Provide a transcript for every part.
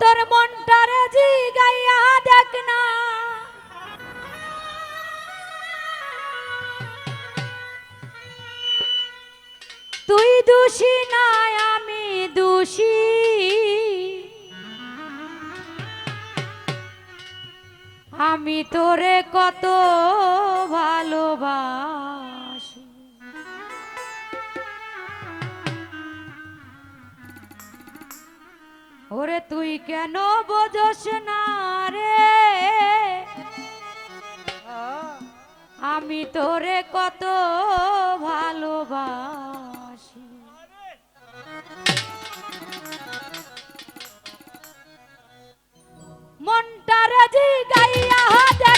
তোর মনটারে জিগাইয়া দেখ না। তুই দোষী না আমি দোষী। আমি তোরে কত ভালোবাস ওরে তুই কেন বোঝস না রে? আমি তোরে কত ভালোবাসি। মনটা জি গাইয়া হাতে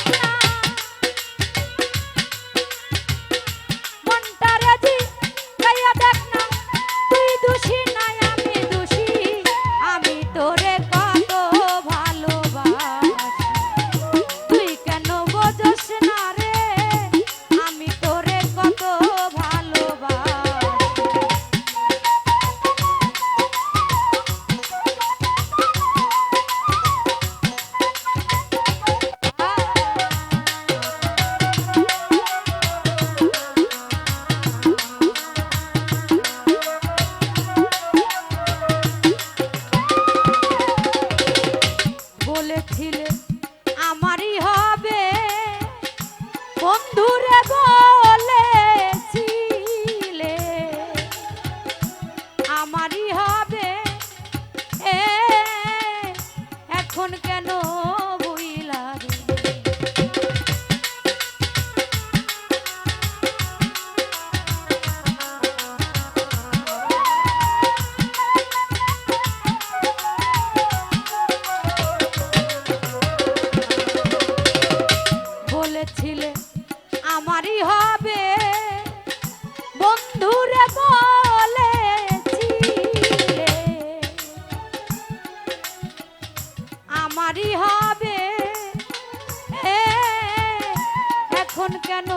ছিলে আমারই হবে। বন্ধুরে বলে আমারই হবে। এখন কেন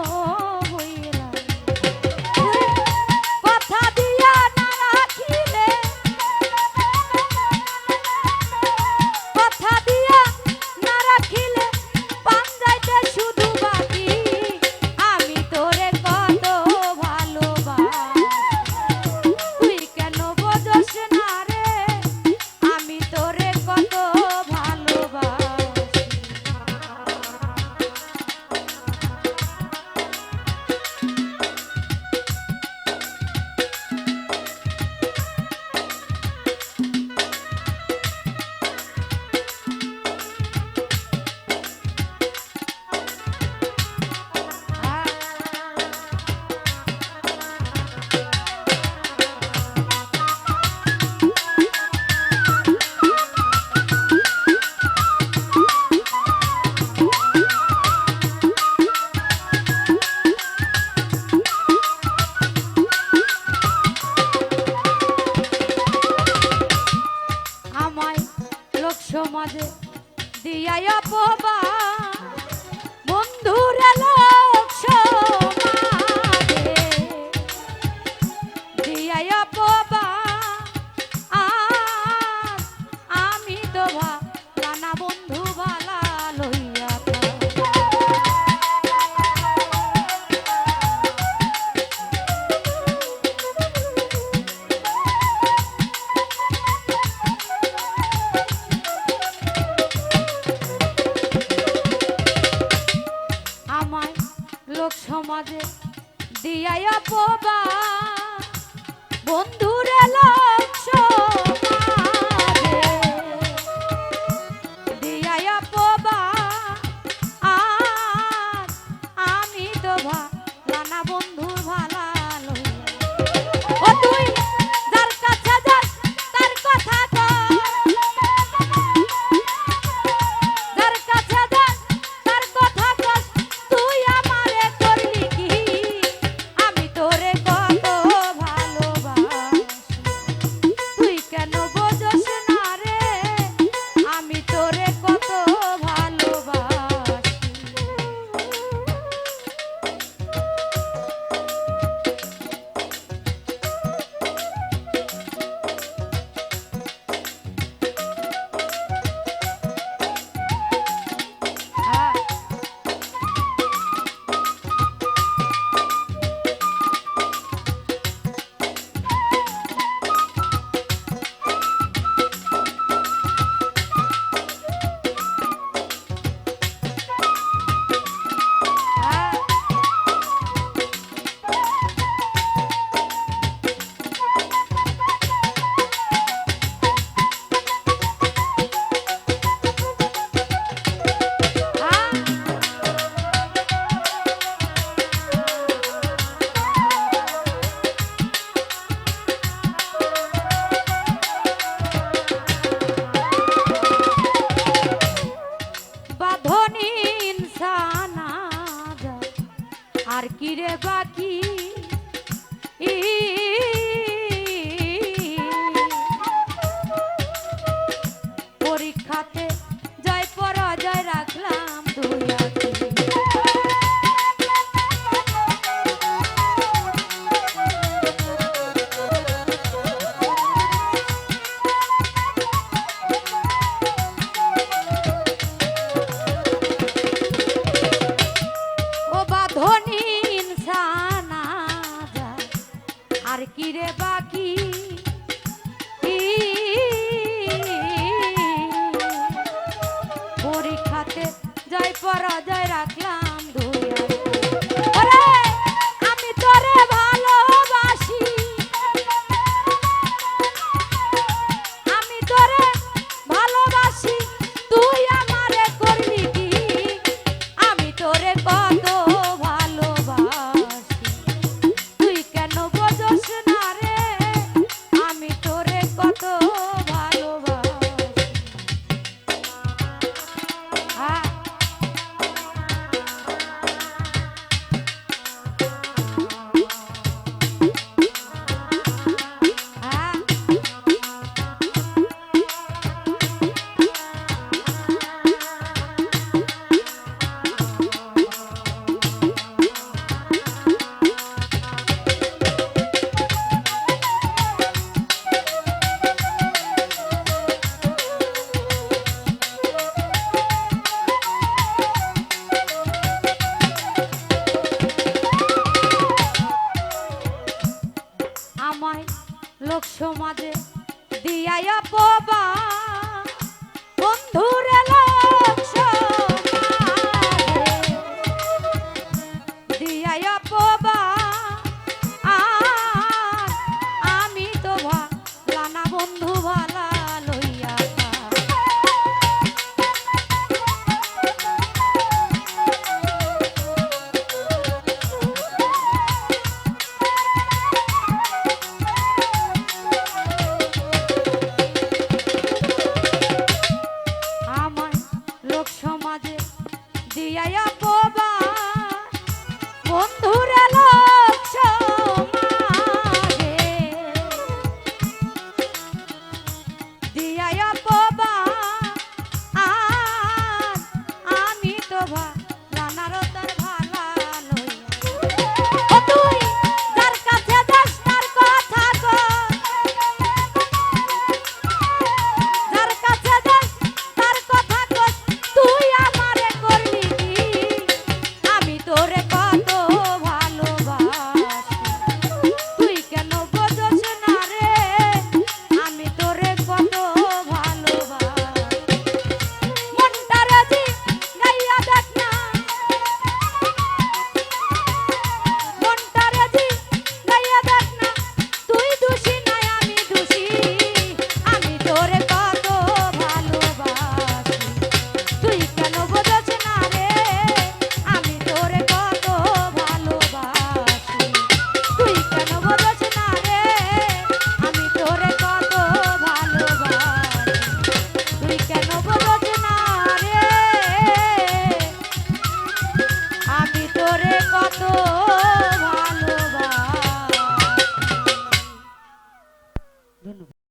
pop কিরে বা আর কি